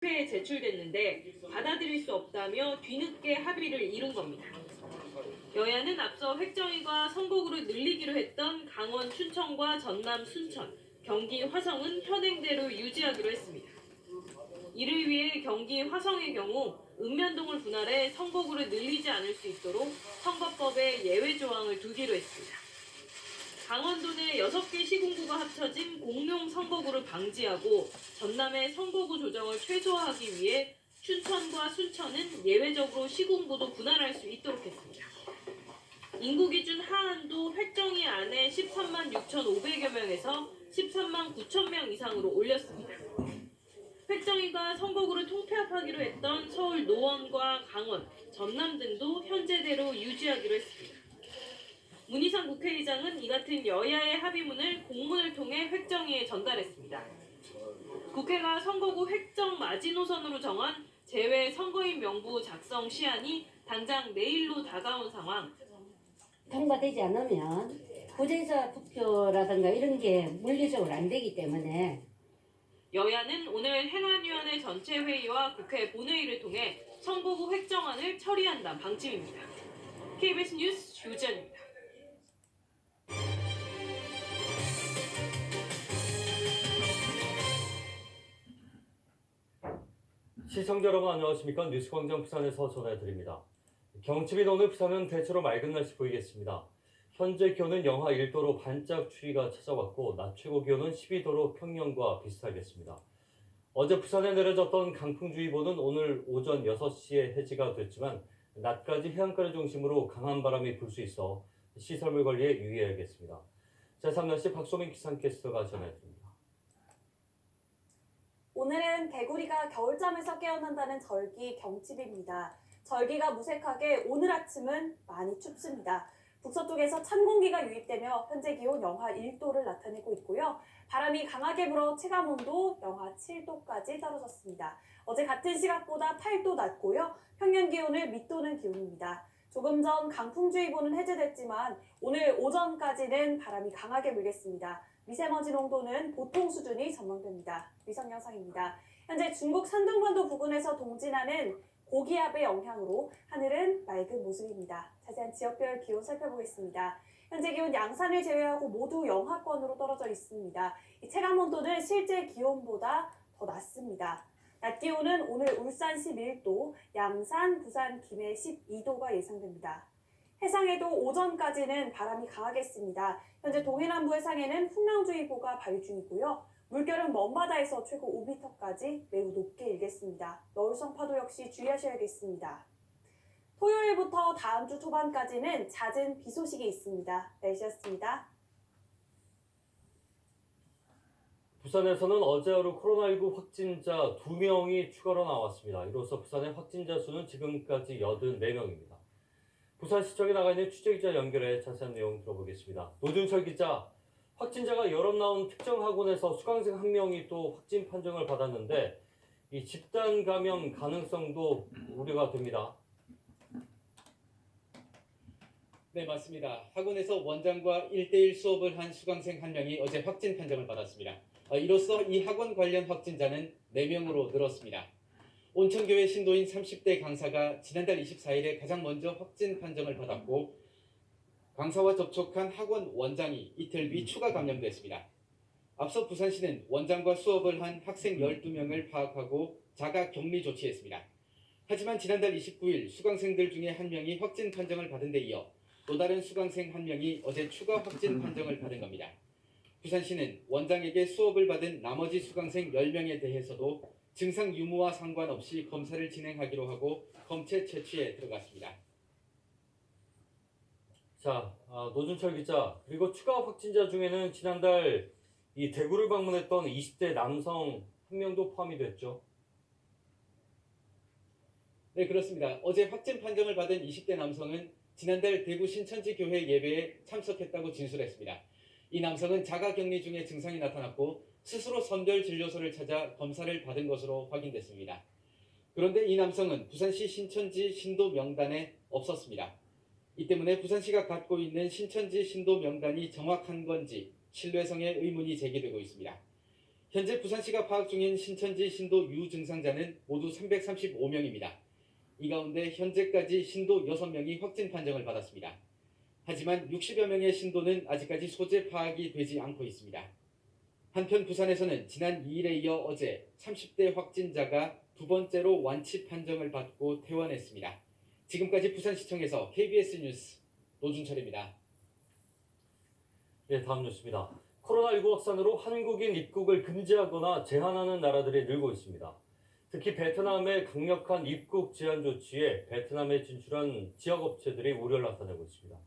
국회에 제출됐는데 받아들일 수 없다며 뒤늦게 합의를 이룬 겁니다. 여야는 앞서 획정위가 선거구를 늘리기로 했던 강원 춘천과 전남 순천, 경기 화성은 현행대로 유지하기로 했습니다. 이를 위해 경기 화성의 경우 읍면동을 분할해 선거구를 늘리지 않을 수 있도록 선거법에 예외 조항을 두기로 했습니다. 강원도 내 6개 시군구가 합쳐진 공룡 선거구를 방지하고 전남의 선거구 조정을 최소화하기 위해 춘천과 순천은 예외적으로 시군구도 분할할 수 있도록 했습니다. 인구 기준 하한도 획정위 안에 13만 6,500여 명에서 13만 9천 명 이상으로 올렸습니다. 획정위가 선거구를 통폐합하기로 했던 서울 노원과 강원, 전남 등도 현재대로 유지하기로 했습니다. 문희상 국회의장은 이 같은 여야의 합의문을 공문을 통해 획정위에 전달했습니다. 국회가 선거구 획정 마지노선으로 정한 제외 선거인 명부 작성 시한이 당장 내일로 다가온 상황, 통과되지 않으면 부재자 투표라든가 이런 게 물리적으로 안 되기 때문에 여야는 오늘 행안위원회 전체 회의와 국회 본회의를 통해 선거구 획정안을 처리한다 방침입니다. KBS 뉴스 조지현입니다. 시청자 여러분 안녕하십니까 뉴스광장 부산에서 전해드립니다. 경칩이 오늘 부산은 대체로 맑은 날씨 보이겠습니다. 현재 기온은 영하 1도로 반짝 추위가 찾아왔고 낮 최고 기온은 12도로 평년과 비슷하겠습니다. 어제 부산에 내려졌던 강풍주의보는 오늘 오전 6시에 해지가 됐지만 낮까지 해안가를 중심으로 강한 바람이 불 수 있어 시설물 관리에 유의해야겠습니다. 제3날씨 박소민 기상캐스터가 전해드립니다. 오늘은 개구리가 겨울잠에서 깨어난다는 절기 경칩입니다. 절기가 무색하게 오늘 아침은 많이 춥습니다. 북서쪽에서 찬 공기가 유입되며 현재 기온 영하 1도를 나타내고 있고요. 바람이 강하게 불어 체감 온도 영하 7도까지 떨어졌습니다. 어제 같은 시각보다 8도 낮고요. 평년 기온을 밑도는 기온입니다. 조금 전 강풍주의보는 해제됐지만 오늘 오전까지는 바람이 강하게 불겠습니다. 미세먼지 농도는 보통 수준이 전망됩니다. 위성 영상입니다. 현재 중국 산둥반도 부근에서 동진하는 고기압의 영향으로 하늘은 맑은 모습입니다. 자세한 지역별 기온 살펴보겠습니다. 현재 기온 양산을 제외하고 모두 영하권으로 떨어져 있습니다. 이 체감 온도는 실제 기온보다 더 낮습니다. 낮 기온은 오늘 울산 11도, 양산, 부산, 김해 12도가 예상됩니다. 해상에도 오전까지는 바람이 강하겠습니다. 현재 동해남부 해상에는 풍랑주의보가 발효 중이고요. 물결은 먼바다에서 최고 5m까지 매우 높게 일겠습니다. 너울성 파도 역시 주의하셔야겠습니다. 토요일부터 다음 주 초반까지는 잦은 비 소식이 있습니다. 날씨였습니다. 부산에서는 어제 하루 코로나19 확진자 2명이 추가로 나왔습니다. 이로써 부산의 확진자 수는 지금까지 84명입니다. 부산시청에 나가 있는 취재기자 연결해 자세한 내용 들어보겠습니다. 노준철 기자, 확진자가 여러 나온 특정 학원에서 수강생 한 명이 또 확진 판정을 받았는데 이 집단 감염 가능성도 우려가 됩니다. 네, 맞습니다. 학원에서 원장과 1대1 수업을 한 수강생 한 명이 어제 확진 판정을 받았습니다. 어, 이로써 이 학원 관련 확진자는 4명으로 늘었습니다. 온천교회 신도인 30대 강사가 지난달 24일에 가장 먼저 확진 판정을 받았고 강사와 접촉한 학원 원장이 이틀 뒤 추가 감염됐습니다. 앞서 부산시는 원장과 수업을 한 학생 12명을 파악하고 자가 격리 조치했습니다. 하지만 지난달 29일 수강생들 중에 한 명이 확진 판정을 받은 데 이어 또 다른 수강생 한 명이 어제 추가 확진 판정을 받은 겁니다. 부산시는 원장에게 수업을 받은 나머지 수강생 10명에 대해서도 증상 유무와 상관없이 검사를 진행하기로 하고 검체 채취에 들어갔습니다. 자, 아, 노준철 기자, 그리고 추가 확진자 중에는 지난달 이 대구를 방문했던 20대 남성 한 명도 포함이 됐죠. 네, 그렇습니다. 어제 확진 판정을 받은 20대 남성은 지난달 대구 신천지 교회 예배에 참석했다고 진술했습니다. 이 남성은 자가 격리 중에 증상이 나타났고 스스로 선별 진료소를 찾아 검사를 받은 것으로 확인됐습니다. 그런데 이 남성은 부산시 신천지 신도 명단에 없었습니다. 이 때문에 부산시가 갖고 있는 신천지 신도 명단이 정확한 건지 신뢰성에 의문이 제기되고 있습니다. 현재 부산시가 파악 중인 신천지 신도 유증상자는 모두 335명입니다. 이 가운데 현재까지 신도 6명이 확진 판정을 받았습니다. 하지만 60여 명의 신도는 아직까지 소재 파악이 되지 않고 있습니다. 한편 부산에서는 지난 2일에 이어 어제 30대 확진자가 두 번째로 완치 판정을 받고 퇴원했습니다. 지금까지 부산시청에서 KBS 뉴스 노준철입니다. 예, 다음 뉴스입니다. 코로나19 확산으로 한국인 입국을 금지하거나 제한하는 나라들이 늘고 있습니다. 특히 베트남의 강력한 입국 제한 조치에 베트남에 진출한 지역 업체들이 우려를 나타내고 있습니다.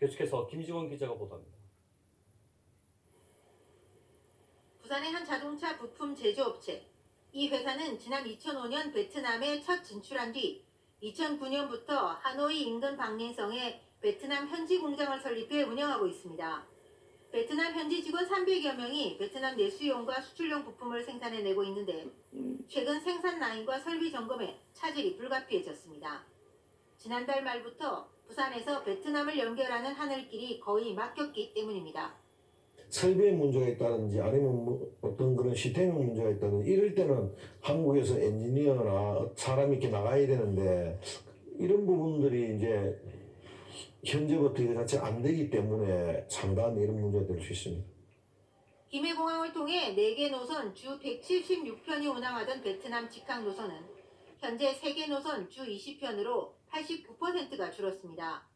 계속해서 김지원 기자가 보도합니다. 부산의 한 자동차 부품 제조업체. 이 회사는 지난 2005년 베트남에 첫 진출한 뒤 2009년부터 하노이 인근 방린성에 베트남 현지 공장을 설립해 운영하고 있습니다. 베트남 현지 직원 300여 명이 베트남 내수용과 수출용 부품을 생산해내고 있는데 최근 생산 라인과 설비 점검에 차질이 불가피해졌습니다. 지난달 말부터 부산에서 베트남을 연결하는 하늘길이 거의 막혔기 때문입니다. 설비에 문제가 있다든지 아니면 뭐 어떤 그런 시스템에 문제가 있다든지 이럴 때는 한국에서 엔지니어나 사람이 이렇게 나가야 되는데 이런 부분들이 이제 현재부터 이거 자체 안 되기 때문에 상당한 이런 문제가 될 수 있습니다. 김해공항을 통해 4개 노선 주 176편이 운항하던 베트남 직항 노선은 현재 3개 노선 주 20편으로 89%가 줄었습니다.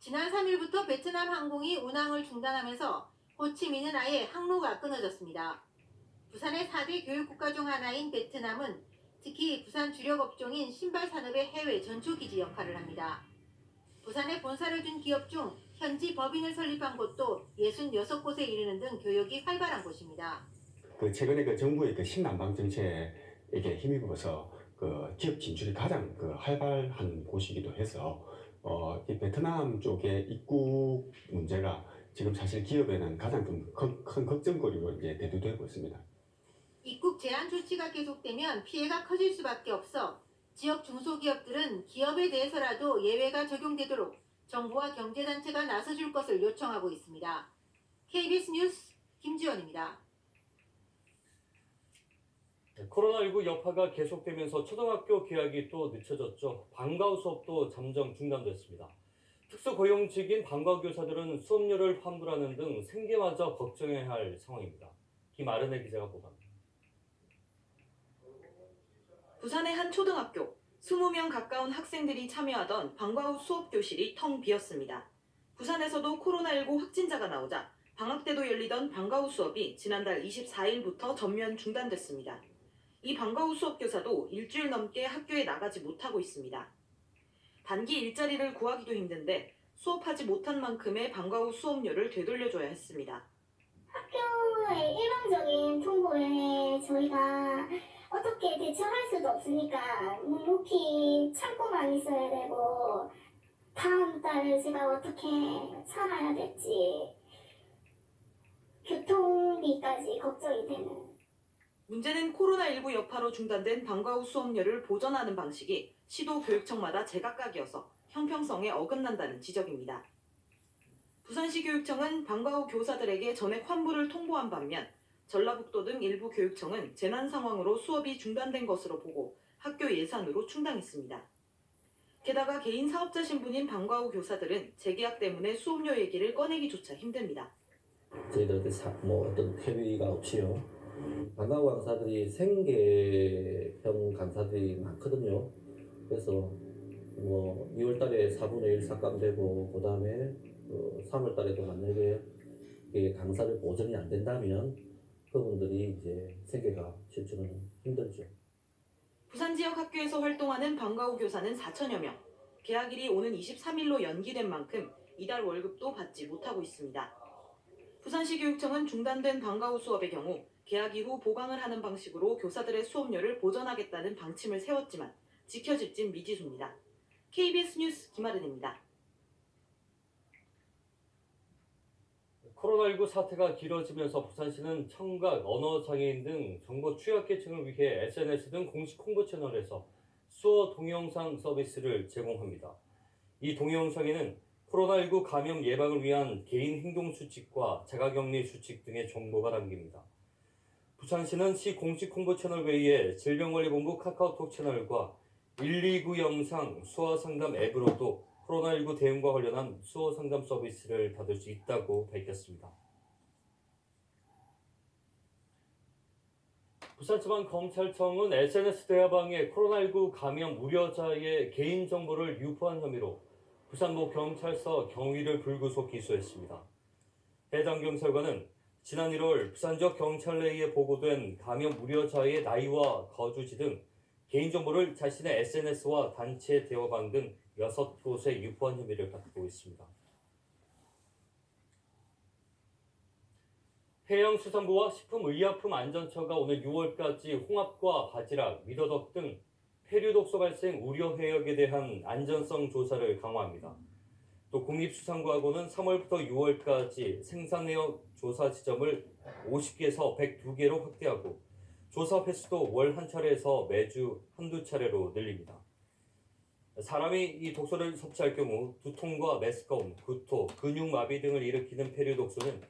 지난 3일부터 베트남 항공이 운항을 중단하면서 호치민은 아예 항로가 끊어졌습니다. 부산의 4대 교육국가 중 하나인 베트남은 특히 부산 주력 업종인 신발 산업의 해외 전초 기지 역할을 합니다. 부산에 본사를 둔 기업 중 현지 법인을 설립한 곳도 66곳에 이르는 등 교역이 활발한 곳입니다. 그 최근에 그 정부의 그 신남방 정책에 힘입어서 그 기업 진출이 가장 그 활발한 곳이기도 해서 어, 이 베트남 쪽의 입국 문제가 지금 사실 기업에는 가장 큰, 큰, 큰 걱정거리로 이제 대두되고 있습니다. 입국 제한 조치가 계속되면 피해가 커질 수밖에 없어 지역 중소기업들은 기업에 대해서라도 예외가 적용되도록 정부와 경제단체가 나서줄 것을 요청하고 있습니다. KBS 뉴스 김지원입니다. 네, 코로나19 여파가 계속되면서 초등학교 개학이 또 늦춰졌죠. 방과후 수업도 잠정 중단됐습니다. 특수고용직인 방과후 교사들은 수업료를 환불하는 등 생계마저 걱정해야 할 상황입니다. 김아른의 기자가 보도합니다. 부산의 한 초등학교 20명 가까운 학생들이 참여하던 방과 후 수업 교실이 텅 비었습니다. 부산에서도 코로나19 확진자가 나오자 방학 때도 열리던 방과 후 수업이 지난달 24일부터 전면 중단됐습니다. 이 방과 후 수업 교사도 일주일 넘게 학교에 나가지 못하고 있습니다. 단기 일자리를 구하기도 힘든데 수업하지 못한 만큼의 방과 후 수업료를 되돌려줘야 했습니다. 학교의 일방적인 통보에 저희가 어떻게 대처할 수도 없으니까 묵묵히 참고만 있어야 되고 다음 달에 제가 어떻게 살아야 될지 교통비까지 걱정이 되는 문제는 코로나19 여파로 중단된 방과 후 수업료를 보전하는 방식이 시도 교육청마다 제각각이어서 형평성에 어긋난다는 지적입니다. 부산시 교육청은 방과 후 교사들에게 전액 환불을 통보한 반면 전라북도 등 일부 교육청은 재난 상황으로 수업이 중단된 것으로 보고 학교 예산으로 충당했습니다. 게다가 개인 사업자 신분인 방과 후 교사들은 재계약 때문에 수업료 얘기를 꺼내기조차 힘듭니다. 저희들 뭐 어떤 회비가 없이요. 방과후 강사들이 생계형 강사들이 많거든요. 그래서 뭐 2월달에 4분의 1 삭감되고 그 다음에 그 3월달에도 만약에 이게 강사를 보전이 안 된다면 그분들이 이제 생계가 실제로는 힘들죠. 부산 지역 학교에서 활동하는 방과후 교사는 4천여 명. 계약일이 오는 23일로 연기된 만큼 이달 월급도 받지 못하고 있습니다. 부산시 교육청은 중단된 방과후 수업의 경우 계약 이후 보강을 하는 방식으로 교사들의 수업료를 보전하겠다는 방침을 세웠지만 지켜질진 미지수입니다. KBS 뉴스 김아른입니다. 코로나19 사태가 길어지면서 부산시는 청각, 언어장애인 등 정보 취약계층을 위해 SNS 등 공식 홍보 채널에서 수어 동영상 서비스를 제공합니다. 이 동영상에는 코로나19 감염 예방을 위한 개인 행동 수칙과 자가격리 수칙 등의 정보가 담깁니다. 부산시는 시 공식 홍보 채널 외에 질병관리본부 카카오톡 채널과 129 영상 수어 상담 앱으로도 코로나19 대응과 관련한 수어 상담 서비스를 받을 수 있다고 밝혔습니다. 부산지방검찰청은 SNS 대화방에 코로나19 감염 우려자의 개인정보를 유포한 혐의로 부산모 경찰서 경위를 불구속 기소했습니다. 해당 경찰관은 지난 1월 부산 지역 경찰 내에 보고된 감염 우려자의 나이와 거주지 등 개인정보를 자신의 SNS와 단체 대화방 등 6곳에 유포한 혐의를 받고 있습니다. 해양수산부와 식품의약품안전처가 오늘 6월까지 홍합과 바지락, 미더덕 등 폐류 독소 발생 우려 해역에 대한 안전성 조사를 강화합니다. 또 국립수산과학원은 3월부터 6월까지 생산해역 조사 지점을 50개에서 102개로 확대하고 조사 횟수도 월 한 차례에서 매주 한두 차례로 늘립니다. 사람이 이 독소를 섭취할 경우 두통과 메스꺼움, 구토, 근육마비 등을 일으키는 폐류독소는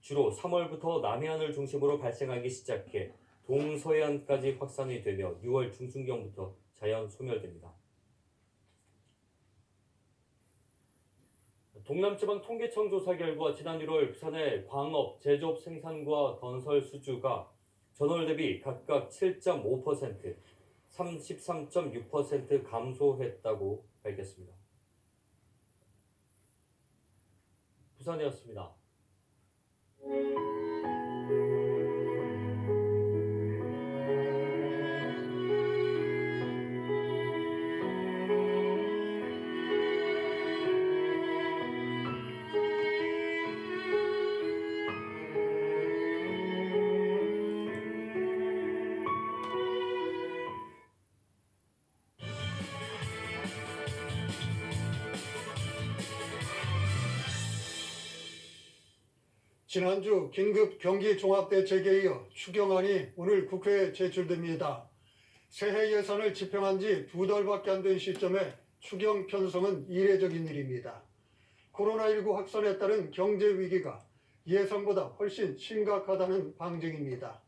주로 3월부터 남해안을 중심으로 발생하기 시작해 동서해안까지 확산이 되며 6월 중순경부터 자연 소멸됩니다. 동남지방 통계청 조사 결과 지난 1월 부산의 광업, 제조업 생산과 건설 수주가 전월 대비 각각 7.5%, 33.6% 감소했다고 밝혔습니다. 부산이었습니다. 지난주 긴급 경기 종합대책에 이어 추경안이 오늘 국회에 제출됩니다. 새해 예산을 집행한 지 두 달밖에 안 된 시점에 추경 편성은 이례적인 일입니다. 코로나19 확산에 따른 경제 위기가 예상보다 훨씬 심각하다는 방증입니다.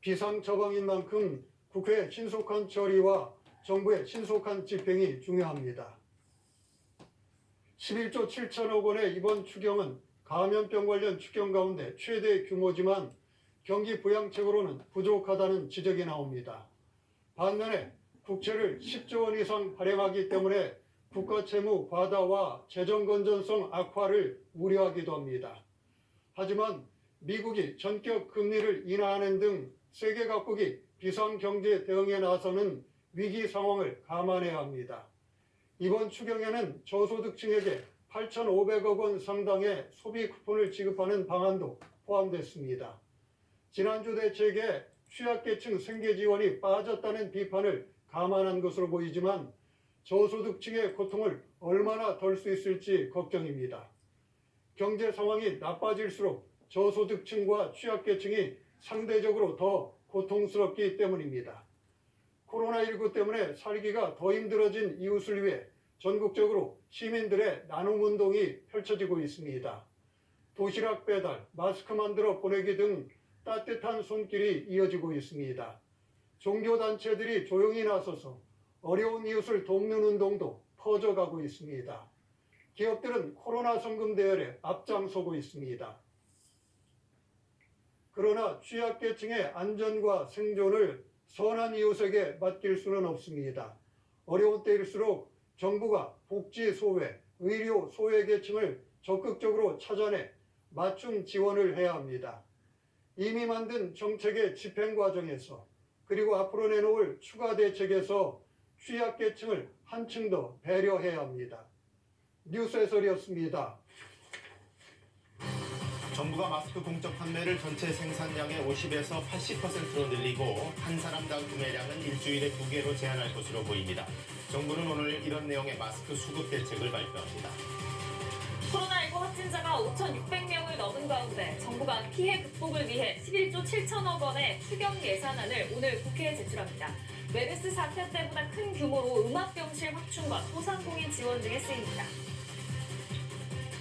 비상 처방인 만큼 국회의 신속한 처리와 정부의 신속한 집행이 중요합니다. 11조 7천억 원의 이번 추경은 감염병 관련 추경 가운데 최대 규모지만 경기 부양책으로는 부족하다는 지적이 나옵니다. 반면에 국채를 10조 원 이상 발행하기 때문에 국가 채무 과다와 재정 건전성 악화를 우려하기도 합니다. 하지만 미국이 전격 금리를 인하하는 등 세계 각국이 비상 경제 대응에 나서는 위기 상황을 감안해야 합니다. 이번 추경에는 저소득층에게 8,500억 원 상당의 소비 쿠폰을 지급하는 방안도 포함됐습니다. 지난주 대책에 취약계층 생계 지원이 빠졌다는 비판을 감안한 것으로 보이지만 저소득층의 고통을 얼마나 덜 수 있을지 걱정입니다. 경제 상황이 나빠질수록 저소득층과 취약계층이 상대적으로 더 고통스럽기 때문입니다. 코로나19 때문에 살기가 더 힘들어진 이웃을 위해 전국적으로 시민들의 나눔 운동이 펼쳐지고 있습니다. 도시락 배달, 마스크 만들어 보내기 등 따뜻한 손길이 이어지고 있습니다. 종교단체들이 조용히 나서서 어려운 이웃을 돕는 운동도 퍼져가고 있습니다. 기업들은 코로나 성금 대열에 앞장서고 있습니다. 그러나 취약계층의 안전과 생존을 선한 이웃에게 맡길 수는 없습니다. 어려운 때일수록 정부가 복지 소외, 의료 소외 계층을 적극적으로 찾아내 맞춤 지원을 해야 합니다. 이미 만든 정책의 집행 과정에서 그리고 앞으로 내놓을 추가 대책에서 취약계층을 한층 더 배려해야 합니다. 뉴스 해설이었습니다. 정부가 마스크 공적 판매를 전체 생산량의 50에서 80%로 늘리고 한 사람당 구매량은 일주일에 두 개로 제한할 것으로 보입니다. 정부는 오늘 이런 내용의 마스크 수급 대책을 발표합니다. 코로나19 확진자가 5,600명을 넘은 가운데 정부가 피해 극복을 위해 11조 7천억 원의 추경 예산안을 오늘 국회에 제출합니다. 메르스 사태 때보다 큰 규모로 음압병실 확충과 소상공인 지원 등에 쓰입니다.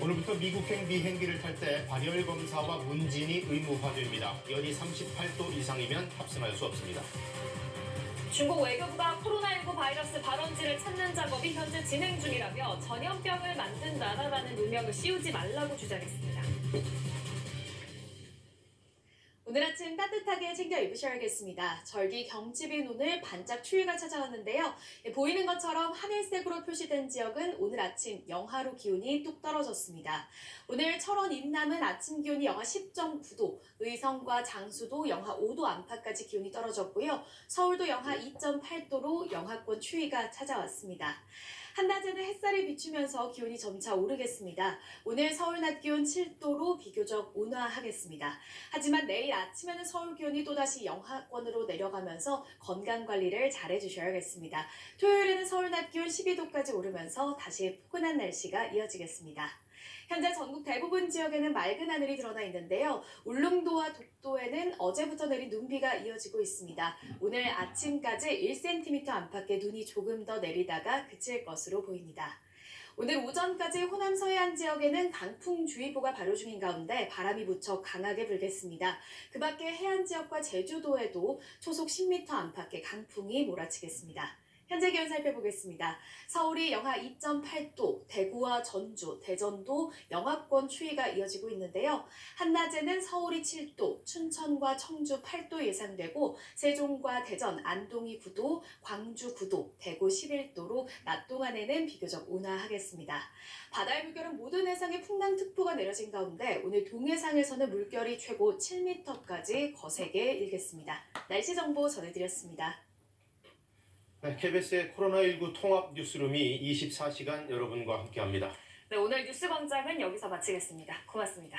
오늘부터 미국행 비행기를 탈 때 발열 검사와 문진이 의무화됩니다. 열이 38도 이상이면 탑승할 수 없습니다. 중국 외교부가 코로나19 바이러스 발원지를 찾는 작업이 현재 진행 중이라며 전염병을 만든 나라라는 누명을 씌우지 말라고 주장했습니다. 오늘 아침 따뜻하게 챙겨 입으셔야겠습니다. 절기 경칩인 오늘 반짝 추위가 찾아왔는데요. 예, 보이는 것처럼 하늘색으로 표시된 지역은 오늘 아침 영하로 기온이 뚝 떨어졌습니다. 오늘 철원 인남은 아침 기온이 영하 10.9도, 의성과 장수도 영하 5도 안팎까지 기온이 떨어졌고요. 서울도 영하 2.8도로 영하권 추위가 찾아왔습니다. 한낮에는 햇살이 비추면서 기온이 점차 오르겠습니다. 오늘 서울 낮 기온 7도로 비교적 온화하겠습니다. 하지만 내일 아침에는 서울 기온이 또다시 영하권으로 내려가면서 건강 관리를 잘 해 주셔야겠습니다. 토요일에는 서울 낮 기온 12도까지 오르면서 다시 포근한 날씨가 이어지겠습니다. 현재 전국 대부분 지역에는 맑은 하늘이 드러나 있는데요. 울릉도와 독도에는 어제부터 내린 눈비가 이어지고 있습니다. 오늘 아침까지 1cm 안팎의 눈이 조금 더 내리다가 그칠 것으로 보입니다. 오늘 오전까지 호남 서해안 지역에는 강풍주의보가 발효 중인 가운데 바람이 무척 강하게 불겠습니다. 그 밖에 해안 지역과 제주도에도 초속 10m 안팎의 강풍이 몰아치겠습니다. 현재 기온 살펴보겠습니다. 서울이 영하 2.8도, 대구와 전주, 대전도 영하권 추위가 이어지고 있는데요. 한낮에는 서울이 7도, 춘천과 청주 8도 예상되고 세종과 대전, 안동이 9도, 광주 9도, 대구 11도로 낮 동안에는 비교적 온화하겠습니다. 바다의 물결은 모든 해상에 풍랑특보가 내려진 가운데 오늘 동해상에서는 물결이 최고 7m까지 거세게 일겠습니다. 날씨 정보 전해드렸습니다. KBS의 코로나19 통합 뉴스룸이 24시간 여러분과 함께합니다. 네, 오늘 뉴스 광장은 여기서 마치겠습니다. 고맙습니다.